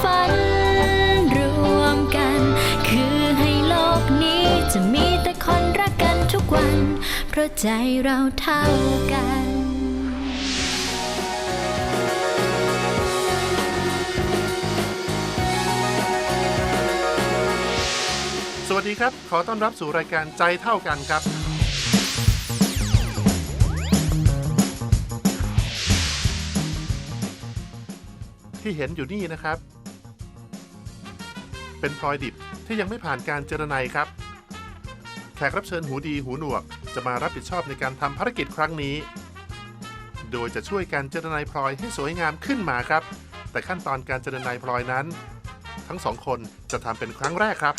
ฝันรวมกัน คือให้โลกนี้จะมีแต่คนรักกันทุกวัน เพราะใจเราเท่ากันสวัสดีครับ ขอต้อนรับสู่รายการใจเท่ากันครับ ที่เห็นอยู่นี่นะครับ เป็นพลอยดิบที่ยังไม่ผ่านการเจรไนายครับ แขกรับเชิญหูดีหูหนวก จะมารับผิดชอบในการทำภารกิจครั้งนี้ โดยจะช่วยการเจรไนายพลอยให้สวยงามขึ้นมาครับ แต่ขั้นตอนการเจรไนายพลอยนั้น ทั้งสองคนจะทำเป็นครั้งแรกครับ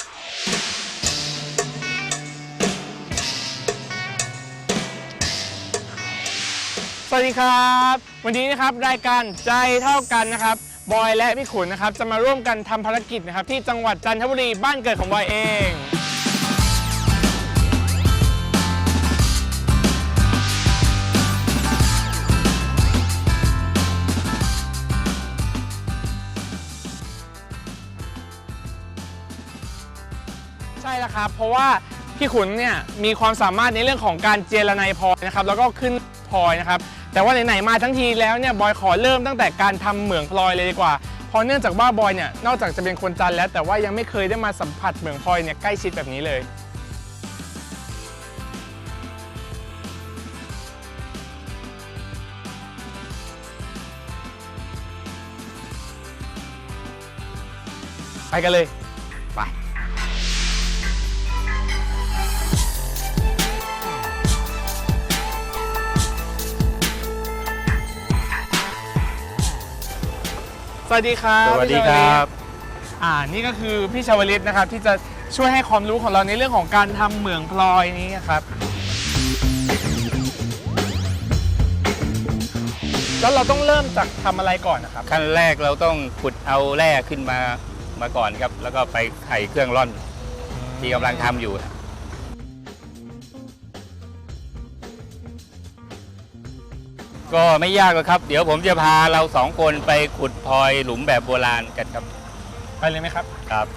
สวัสดีครับ วันนี้นะครับรายการใจเท่ากันนะครับ บอยและพี่ขุนนะครับจะมาร่วมกันทำภารกิจนะครับที่จังหวัดจันทบุรีบ้านเกิดของบอยเอง ใช่แล้วครับ เพราะว่าพี่ขุนเนี่ยมีความสามารถในเรื่องของการเจรไนายพลอยนะครับแล้วก็ขึ้นพลอยนะครับ แต่ว่าไหนๆมาทั้งทีแล้วเนี่ยบอยขอเริ่มตั้งแต่การทำเหมืองพลอยเลยดีกว่าเพราะเนื่องจากว่าบอยเนี่ยนอกจากจะเป็นคนจันแล้ว แต่ว่ายังไม่เคยได้มาสัมผัสเหมืองพลอยเนี่ยใกล้ชิดแบบนี้เลยไปกันเลย วัสดีครับสวัสดีพี่คชาวลิรัตบอ่านี่ก็คือพี่ชาวลิตนะครับที่จะช่วยให้ความรู้ของเราในเรื่องของการทำเหมืองพลอยนี้ครับ แล้วเราต้องเริ่มจากทำอะไรก่อนนะครับขั้นแรกเราต้องขุดเอาแร่ขึ้นมามาก่อนครับ แล้วก็ไปไขเครื่องร่อนที่กำลังทำอยู่ ก็ไม่ยากหรอกครับ เดี๋ยวผมจะพาเราสองคนไปขุดพลอยหลุมแบบโบราณกันครับไปเลยไหมครับ ครับ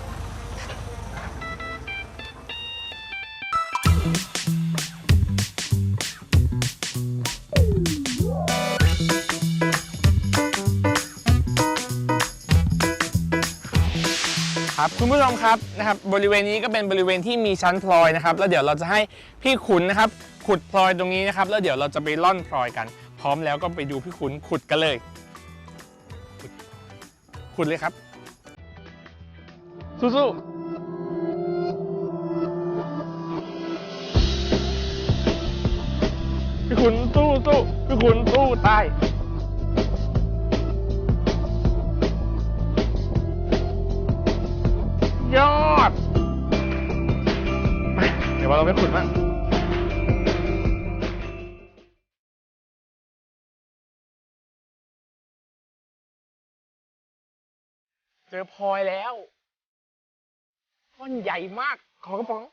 ครับคุณผู้ชมครับนะครับบริเวณนี้ก็เป็นบริเวณที่มีชั้นพลอยนะครับ แล้วเดี๋ยวเราจะให้พี่ขุนนะครับ ขุดพลอยตรงนี้นะครับ แล้วเดี๋ยวเราจะไปล่อนพลอยกันพ ร้อมแล้วก็ไปดูพี่ขุนขุดกันเลย ขุดเลยครับ สู้ๆพี่ขุนสู้สู้พี่ขุนสู้ตายยอด เดี๋ยวเราไปขุดบ้าง เจอพลอยแล้วก้อนใหญ่มากขอกระป๋อง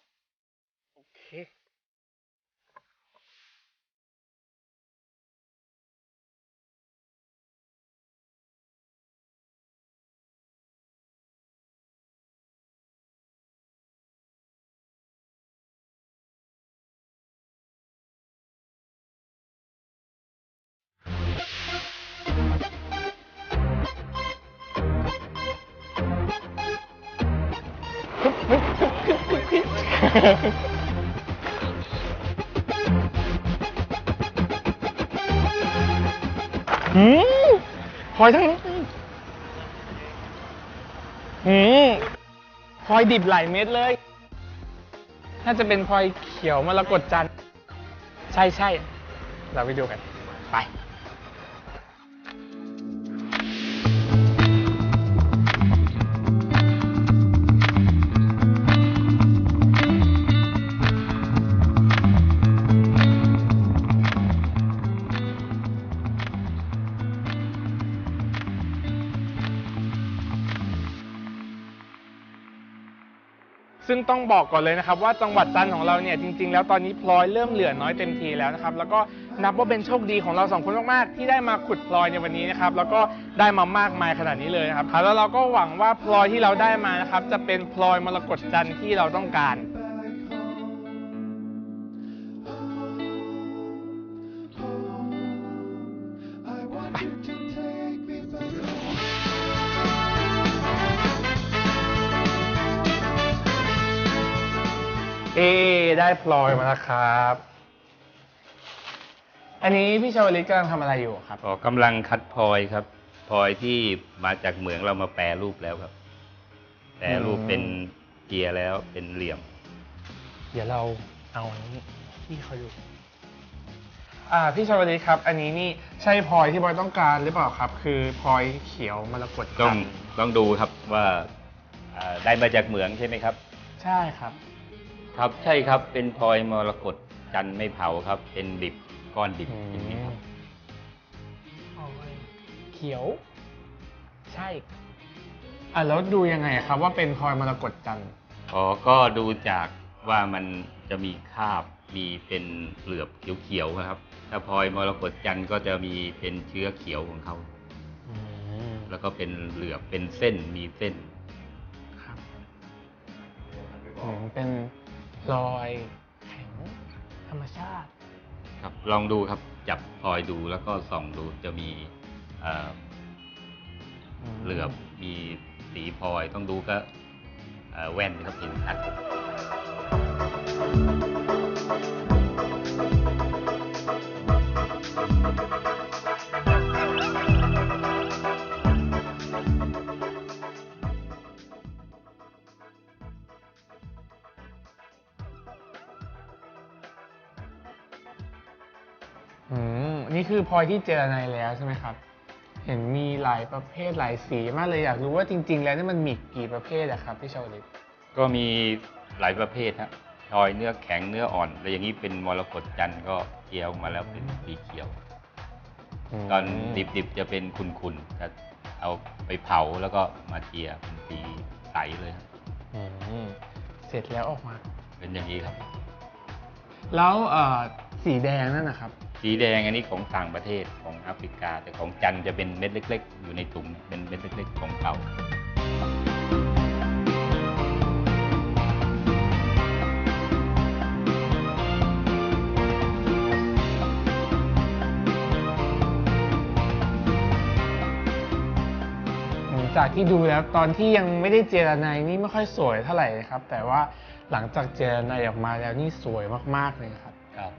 หืมพลอยทั้งนี้หืมพลอยดิบหลายเม็ดเลย น่าจะเป็นพลอยเขียวมรกตจันทร์ใช่ใช่ เราไปดูกัน ไป ซึ่งต้องบอกก่อนเลยนะครับว่าจังหวัดจันทร์ของเราเนี่ยจริง ๆ แล้วตอนนี้พลอยเริ่มเหลือน้อยเต็มทีแล้วนะครับแล้วก็นับว่าเป็นโชคดีของเราสองคนมากๆที่ได้มาขุดพลอยในวันนี้นะครับแล้วก็ได้มามากมายขนาดนี้เลยนะครับแล้วเราก็หวังว่าพลอยที่เราได้มานะครับจะเป็นพลอยมรกตจันทร์ที่เราต้องการ เอได้พลอยมาแล้วครับ อันนี้พี่ชาวลิตกำลังทำอะไรอยู่ครับ อ๋อกำลังคัดพลอยครับพลอยที่มาจากเหมืองเรามาแปรรูปแล้วครับ แปรรูปเป็นเกียร์แล้วเป็นเหลี่ยม เดี๋ยวเราเอาอันนี้พี่เขาดูอ่าพี่ชาวลิตครับ อันนี้นี่ใช่พลอยที่บอยต้องการหรือเปล่าครับ คือพลอยเขียวมรกตต้องจันทร์ต้องดูครับว่าอ่าได้มาจากเหมืองใช่ไหมครับ ใช่ครับ ครับใช่ครับเป็นพลอยมรกตจันทร์ไม่เผาครับ เป็นดิบก้อนดิบอย่างนี้ครับพลอยเขียว ใช่อะแล้วดูยังไงครับว่าเป็นพลอยมรกตจันทร์อ๋อก็ดูจากว่ามันจะมีคราบมีเป็นเหลือบเขียวๆครับ ถ้าพลอยมรกตจันทร์ก็จะมีเป็นเชื้อเขียวของเขาแล้วก็เป็นเหลือบเป็นเส้นมีเส้นครับอืมเป็นพ ลอยแข็งธรรมชาติ ครับ ลองดูครับ จับพลอยดูแล้วก็ส่องดูจะมีเอ่อเหลือบมีสีพลอยต้องดูก็เอ่อแว่นครับเห็นชัด อืมนี่คือพลอยที่เจรไนแล้วใช่ไหมครับ เห็นมีหลายประเภทหลายสีมากเลยอยากรู้ว่าจริง ๆ แล้วนี่มันมีกี่ประเภทอะครับพี่ชาวลิตก็มีหลายประเภทฮะพลอยเนื้อแข็งเนื้ออ่อน แล้วอย่างนี้เป็นมรกตจันทร์ก็เจียวมาแล้วเป็นสีเขียวตอนดิบๆจะเป็นขุ่นๆถ้าเอาไปเผาแล้วก็มาเจียเป็นสีใสเลยครับอืมเสร็จแล้วออกมา เป็นอย่างนี้ครับ แล้วเอ่อสีแดงนั่นนะครับ สีแดงอันนี้ของต่างประเทศของแอฟริกา แต่ของจันทร์จะเป็นเม็ดเล็ก ๆ อยู่ในถุงเป็นเม็ดเล็ก ๆ ของเก่าอืมจากที่ดูแล้วตอนที่ยังไม่ได้เจรไนนี่ไม่ค่อยสวยเท่าไหร่นะครับ แต่ว่าหลังจากเจรไนออกมาแล้วนี่สวยมากๆเลยครับครับ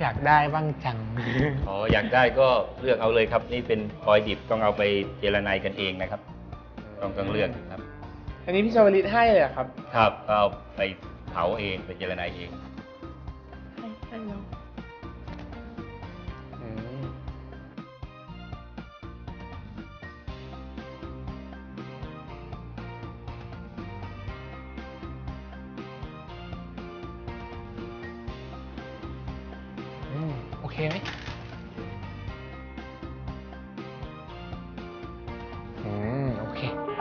อยากได้บ้างจัง อ๋ออยากได้ก็เลือกเอาเลยครับ นี่เป็นพลอยดิบต้องเอาไปเจรไนกันเองนะครับ ต้องต้องเลือกครับ อันนี้พี่ชาวลิตให้เลยเหรอครับ ครับก็เอาไปเผาเองไปเจรไนเอง เคไหมอืม โอเค ไป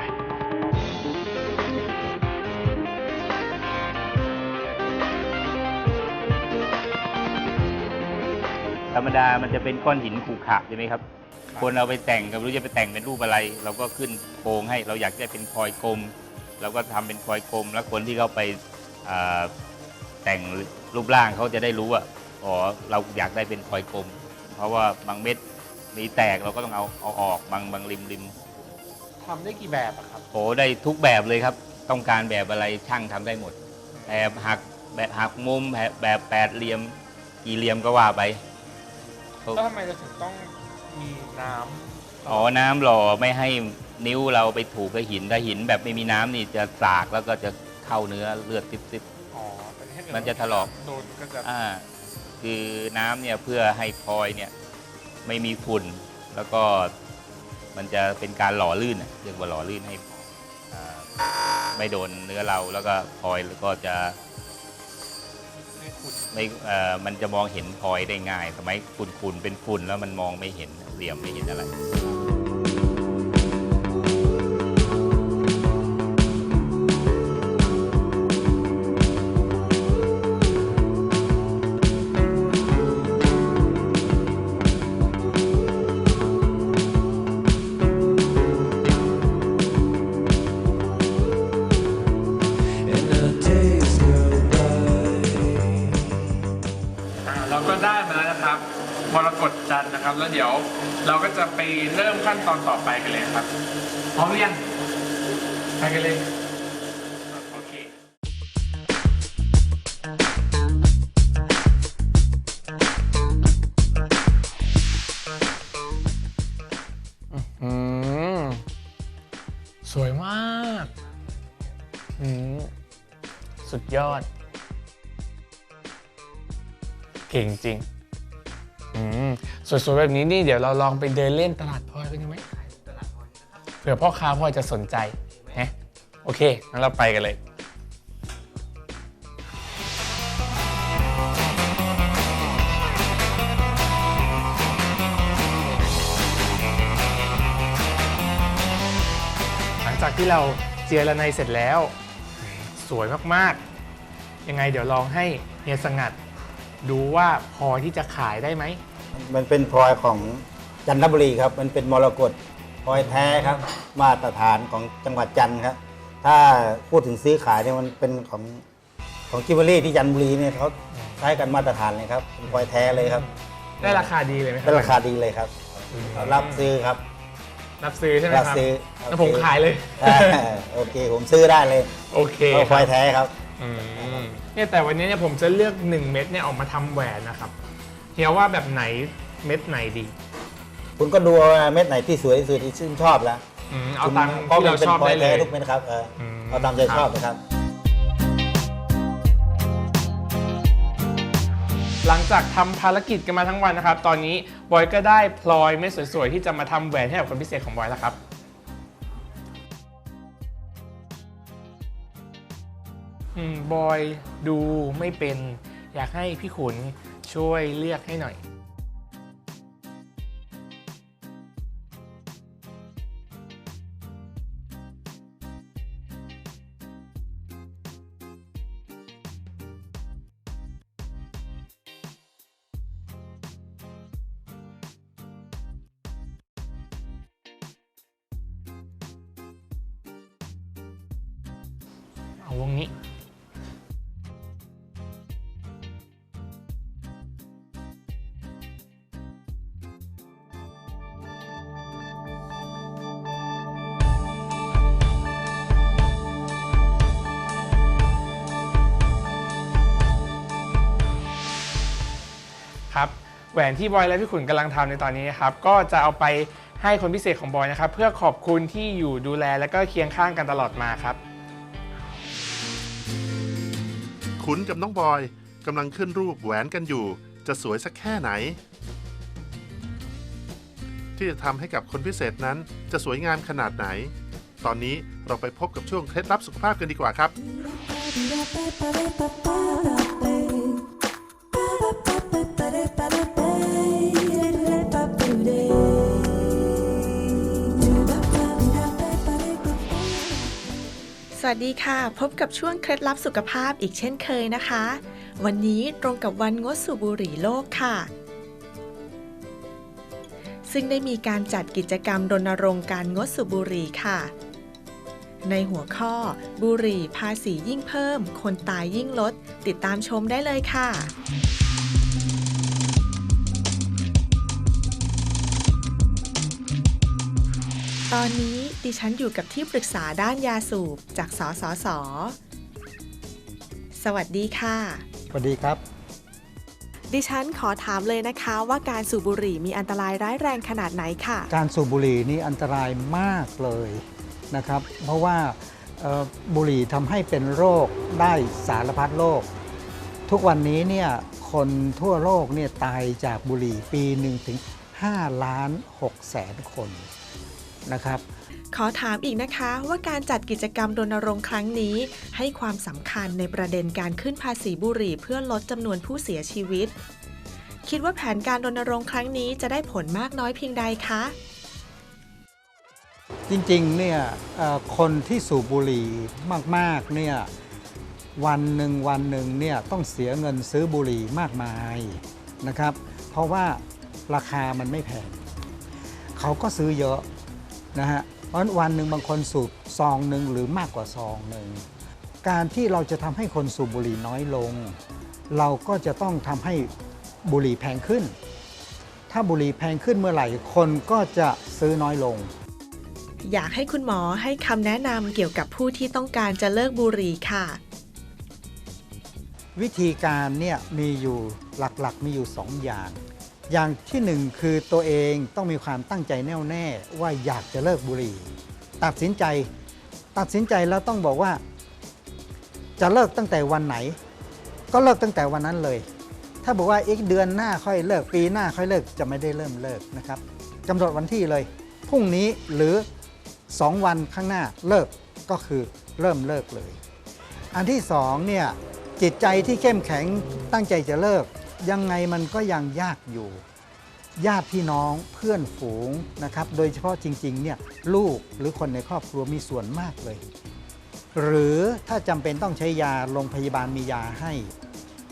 ธรรมดามันจะเป็นก้อนหินขรุขระใช่ไหมครับ คนเอาไปแต่งก็ไม่รู้จะไปแต่งเป็นรูปอะไร เราก็ขึ้นโครงให้เราอยากได้เป็นพลอยกลมเราก็ทำเป็นพลอยกลม แล้วคนที่เขาไปแต่งรูปร่างเขาจะได้รู้ว่า อ๋อเราอยากได้เป็นพลอยกลม เพราะว่าบางเม็ดมีแตกเราก็ต้องเอาเอาออกบางบางริมริมทำได้กี่แบบอะครับ โอ้ได้ทุกแบบเลยครับ ต้องการแบบอะไรช่างทำได้หมด แบบหักแบบหักมุมแบบแบบแปดเหลี่ยม กี่เหลี่ยมก็ว่าไป แล้วทำไมเราถึงต้องมีน้ำอ๋อ น้ำหล่อไม่ให้นิ้วเราไปถูกกับหิน ถ้าหินแบบไม่มีน้ำนี่จะสากแล้วก็จะเข้าเนื้อเลือดซิบ อ๋อแต่ถ้าเกิดมันจะถลอก โดนก็จะ ๆอ่า คือน้ำเนี่ยเพื่อให้พลอยเนี่ยไม่มีฝุ่น แล้วก็มันจะเป็นการหล่อลื่นอะเรียกว่าหล่อลื่นให้อ่าไม่โดนเนื้อเราแล้วก็พลอยแล้วก็จะไม่ขุ่นม่เอ่อมันจะมองเห็นพลอยได้ง่ายสมัยฝุ่นๆเป็นฝุ่นแล้วมันมองไม่เห็นเหลี่ยมไม่เห็นอะไร เราก็จะไปเริ่มขั้นตอนต่อไปกันเลยครับ พร้อมหรือยังไปกันเลยโอเคอืมสวยมากอืมสุดยอด เก่งจริง อืม สวยๆแบบนี้นี่เดี๋ยวเราลองไปเดินเล่นตลาดพลอยกันดีไหมเผื่อพ่อค้าพลอยจะสนใจฮะโอเคงั้นเราไปกันเลย หลังจากที่เราเจียระไนเสร็จแล้ว สวยมากๆ ยังไงเดี๋ยวลองให้เฮียสงัด ดูว่าพอที่จะขายได้ไหม มันเป็นพลอยของจันทบุรีครับ มันเป็นมรกตพลอยแท้ครับ มาตรฐานของจังหวัดจันทร์ครับ ถ้าพูดถึงซื้อขายเนี่ยมันเป็นของของกิวเวลรี่ที่จันทบุรีเนี่ยเขาใช้กันมาตรฐานเลยครับเป็นพลอยแท้เลยครับ ได้ราคาดีเลยไหมครัเป็นราคาดีเลยครับเรารับซื้อครับ รับซื้อใช่ไหมรับครับซื้อแล้วผมขายเลย อ่าโอเคผมซื้อได้เลยโอเคเพราะพลอยแท้ครับ อืมเนี่ยแต่วันนี้เนี่ยผมจะเลือก 1 เม็ดเนี่ยออกมาทำแหวนนะครับ เฮียว่าแบบไหนเม็ดไหนดีคุณก็ดูว่าเม็ดไหนที่สวยที่สุดที่ชื่นชอบแล้วอืมเอาตามเพราะที่มัเรานเป็นชอบพลอได้ยเลแท้ยทุกเม็ดครับเอออมเอาตามใจชอบนะครับ หลังจากทำภารกิจกันมาทั้งวันนะครับ ตอนนี้บอยก็ได้พลอยเม็ดสวยๆ ที่จะมาทำแหวนให้กับคนพิเศษของบอยแล้วครับ อืมบอยดูไม่เป็น อยากให้พี่ขุน ช่วยเลือกให้หน่อย แหวนที่บอยและพี่ขุนกำลังทำในตอนนี้นะครับก็จะเอาไปให้คนพิเศษของบอยนะครับ เพื่อขอบคุณที่อยู่ดูแลและก็เคียงข้างกันตลอดมาครับ ขุนกับน้องบอยกำลังขึ้นรูปแหวนกันอยู่ จะสวยสักแค่ไหน ที่จะทำให้กับคนพิเศษนั้นจะสวยงามขนาดไหน ตอนนี้เราไปพบกับช่วงเคล็ดลับสุขภาพกันดีกว่าครับ สวัสดีค่ะ พบกับช่วงเคล็ดลับสุขภาพอีกเช่นเคยนะคะ วันนี้ตรงกับวันงดสูบบุหรี่โลกค่ะ ซึ่งได้มีการจัดกิจกรรมรณรงค์การงดสูบบุหรี่ค่ะ ในหัวข้อ บุหรี่ภาษียิ่งเพิ่ม คนตายยิ่งลด ติดตามชมได้เลยค่ะตอนนี้ ดิฉันอยู่กับที่ปรึกษาด้านยาสูบจากสสส สวัสดีค่ะ สวัสดีครับ ดิฉันขอถามเลยนะคะว่าการสูบบุหรี่มีอันตรายร้ายแรงขนาดไหนค่ะ การสูบบุหรี่นี่อันตรายมากเลยนะครับ เพราะว่าเอ่อบุหรี่ทำให้เป็นโรคได้สารพัดโรค ทุกวันนี้เนี่ยคนทั่วโลกเนี่ยตายจากบุหรี่ปีหนึ่งถึง5ล้าน6แสนคนนะครับ ขอถามอีกนะคะว่าการจัดกิจกรรมรณรงค์ครั้งนี้ ให้ความสำคัญในประเด็นการขึ้นภาษีบุหรี่เพื่อลดจำนวนผู้เสียชีวิต คิดว่าแผนการรณรงค์ครั้งนี้จะได้ผลมากน้อยเพียงใดคะ จริงๆเนี่ยคนที่สูบบุหรี่มากๆเนี่ยวันหนึ่งวันหนึ่งเนี่ยต้องเสียเงินซื้อบุหรี่มากมายนะครับ เพราะว่าราคามันไม่แพงเขาก็ซื้อเยอะนะฮะ เพราะฉะนั้นวันหนึ่งบางคนสูบซองหนึ่งหรือมากกว่าซองหนึ่งการที่เราจะทำให้คนสูบบุหรี่น้อยลง เราก็จะต้องทำให้บุหรี่แพงขึ้น ถ้าบุหรี่แพงขึ้นเมื่อไหร่คนก็จะซื้อน้อยลง อยากให้คุณหมอให้คำแนะนำเกี่ยวกับผู้ที่ต้องการจะเลิกบุหรี่ค่ะ วิธีการเนี่ยมีอยู่หลักๆมีอยู่2อย่าง อย่างที่หนึ่งคือตัวเองต้องมีความตั้งใจแน่วแน่ว่าอยากจะเลิกบุหรี่ ตัดสินใจ ตัดสินใจแล้วต้องบอกว่า จะเลิกตั้งแต่วันไหน ก็เลิกตั้งแต่วันนั้นเลย ถ้าบอกว่าอีกเดือนหน้าค่อยเลิกปีหน้าค่อยเลิกจะไม่ได้เริ่มเลิกนะครับกำหนดวันที่เลยพรุ่งนี้หรือ 2 วันข้างหน้าเลิกก็คือเริ่มเลิกเลย อันที่สองเนี่ยจิตใจที่เข้มแข็งตั้งใจจะเลิก ยังไงมันก็ยังยากอยู่ ญาติพี่น้องเพื่อนฝูงนะครับ โดยเฉพาะจริงๆเนี่ยลูกหรือคนในครอบครัวมีส่วนมากเลย หรือถ้าจำเป็นต้องใช้ยาโรงพยาบาลมียาให้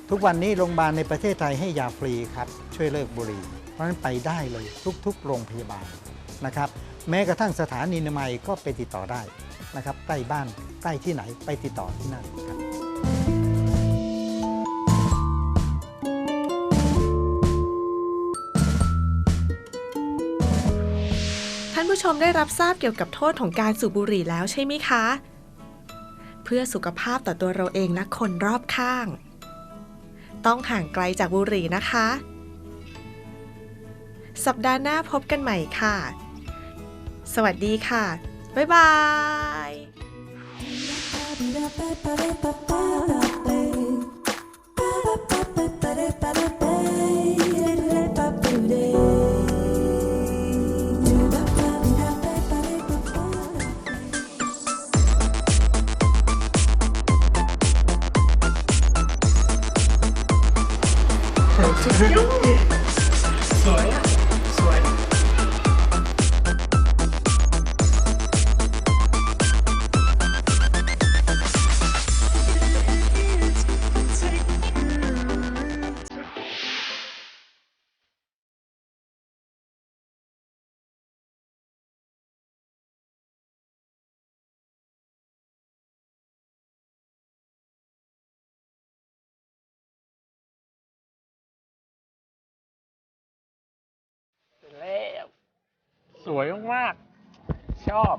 ทุกวันนี้โรงพยาบาลในประเทศไทยให้ยาฟรีครับ ช่วยเลิกบุหรี่ เพราะฉะนั้นไปได้เลยทุกๆ โรงพยาบาลนะครับ แม้กระทั่งสถานีนามัยก็ไปติดต่อได้นะครับใกล้บ้านใกล้ที่ไหนไปติดต่อที่นั่นครับานผู้ชมได้รับทราบเกี่ยวกับโทษของการสูบบุหรี่แล้วใช่ไหมคะ เพื่อสุขภาพต่อตัวเราเองและคนรอบข้าง ต้องห่างไกลจากบุหรี่นะคะ สัปดาห์หน้าพบกันใหม่ค่ะ สวัสดีค่ะ บ๊ายบาย วยมากๆ ชอบ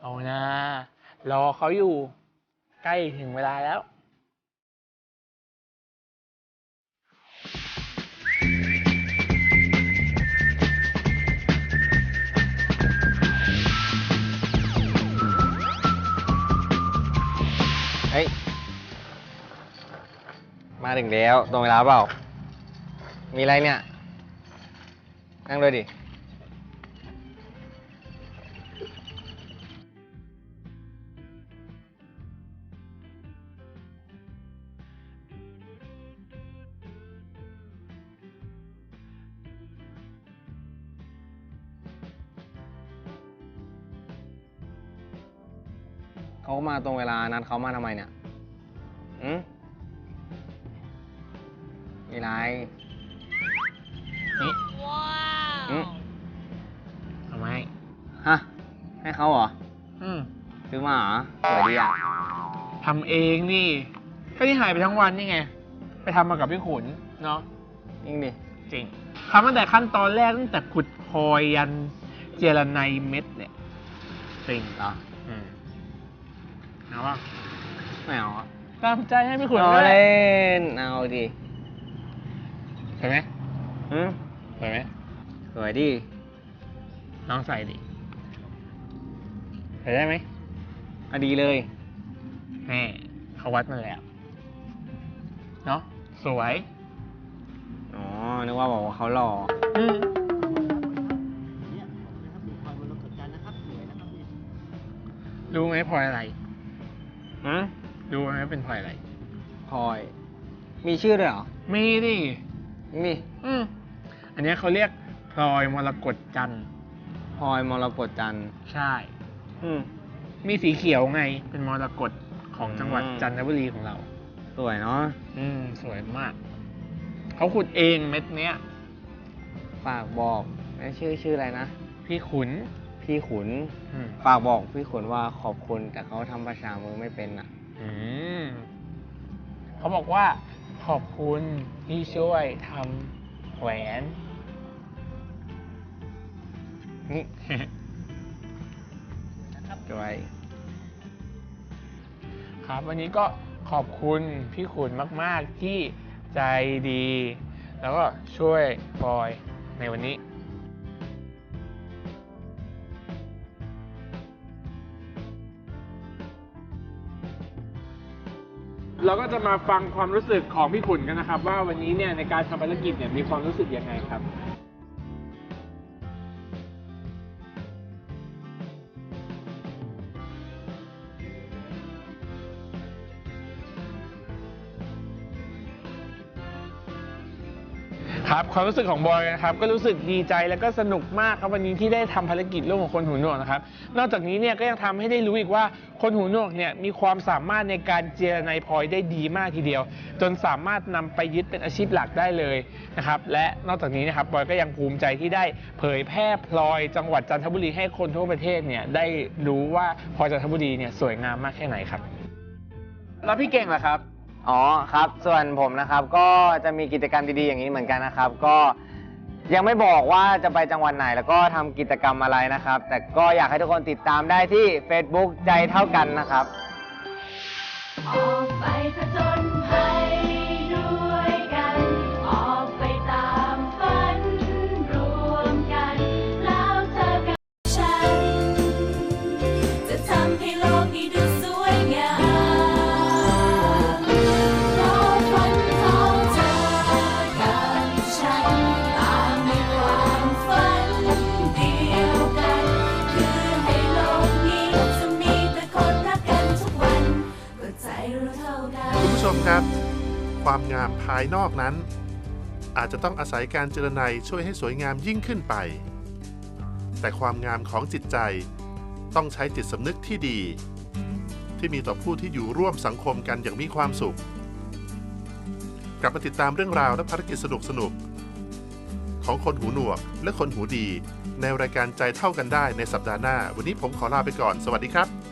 เอานะ รอเขาอยู่ใกล้ถึงเวลาแล้ว มาถึงแล้วตรงเวลาเปล่า มีอะไรเนี่ย นั่งด้วยดิ เขามาตรงเวลานัดเขามาทำไมเนี่ยอืม มีไรนี่อืมทำไมฮะ ให้เขาเหรอ อืมซื้อมาเหรอสวยดีอะทำเองนี่ก็ที่หายไปทั้งวันนี่ไง ไปทำมากับพี่ขุนเนาะ ยิ่งดิ จริงทำตั้งแต่ขั้นตอนแรกตั้งแต่ขุดพลอยยันเจรไนเม็ดเนี่ยจริงเหรอ อืมเอาป่ะไม่เอาอะตามใจให้พี่ขุนเอาก็ได้ เล่น เอาดิ เห็นไหมอืมเห็นไหมสวยดิน้องใส่ดิใส่ได้ไหมเอาดีเลยแม่เขาวัดมาแล้ว เนาะสวย อ๋อ นึกว่าบอกว่าเขาหล่ออืมรู้ไหมพลอยอะไรอืมรู้ไหมเป็นพลอยอะไร พลอย มีชื่อด้วยเหรอ มีดิ มีอืมอันเนี้ยเขาเรียกพลอยมรกตจันทร์พลอยมรกตจันทร์ใช่ อืม มีสีเขียวไง เป็นมรกตของจังหวัดอืม จันทบุรีของเรา สวยเนาะอืม สวยมาก เขาขุดเองเม็ดเนี้ย ฝากบอกชื่อชื่ออะไรนะ พี่ขุน พี่ขุน อืม ฝากบอกพี่ขุนว่าขอบคุณแต่เขาทำภาษามือไม่เป็นอะ อืมเขาบอกว่า ขอบคุณที่ช่วยทำแหวน นี่จอยครับวันนี้ก็ขอบคุณพี่ขุนมาก ๆ ที่ใจดี แล้วก็ช่วยบอยในวันนี้ เราก็จะมาฟังความรู้สึกของพี่ขุนกันนะครับ ว่าวันนี้เนี่ยในการทำภารกิจเนี่ยมีความรู้สึกยังไงครับ ครับความรู้สึกของบอยนะครับก็รู้สึกดีใจแล้วก็สนุกมากครับวันนี้ที่ได้ทำภารกิจร่วมกับคนหูหนวกนะครับนอกจากนี้เนี่ยก็ยังทำให้ได้รู้อีกว่าคนหูหนวกเนี่ยมีความสามารถในการเจรไนายพลอยได้ดีมากทีเดียว จนสามารถนำไปยึดเป็นอาชีพหลักได้เลยนะครับและนอกจากนี้นะครับบอยก็ยังภูมิใจที่ได้เผยแพร่พลอยจังหวัดจันทบุรีให้คนทั่วประเทศเนี่ยได้รู้ว่าพลอยจันทบุรีเนี่ยสวยงามมากแค่ไหนครับ แล้วพี่เก่งล่ะครับ อ๋อครับ ส่วนผมนะครับก็จะมีกิจกรรมดีๆอย่างนี้เหมือนกันนะครับ ก็ยังไม่บอกว่าจะไปจังหวัดไหน แล้วก็ทำกิจกรรมอะไรนะครับ แต่ก็อยากให้ทุกคนติดตามได้ที่ Facebook ใจเท่ากันนะครับ ออกไปผจญ นั้น อาจจะต้องอาศัยการเจรไนยช่วยให้สวยงามยิ่งขึ้นไป แต่ความงามของจิตใจต้องใช้จิตสำนึกที่ดี ที่มีต่อผู้ที่อยู่ร่วมสังคมกันอย่างมีความสุข กลับมาติดตามเรื่องราวและภารกิจสนุกๆของคนหูหนวกและคนหูดี ในรายการใจเท่ากันได้ในสัปดาห์หน้า วันนี้ผมขอลาไปก่อน สวัสดีครับ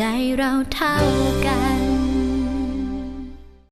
ใจเราเท่ากัน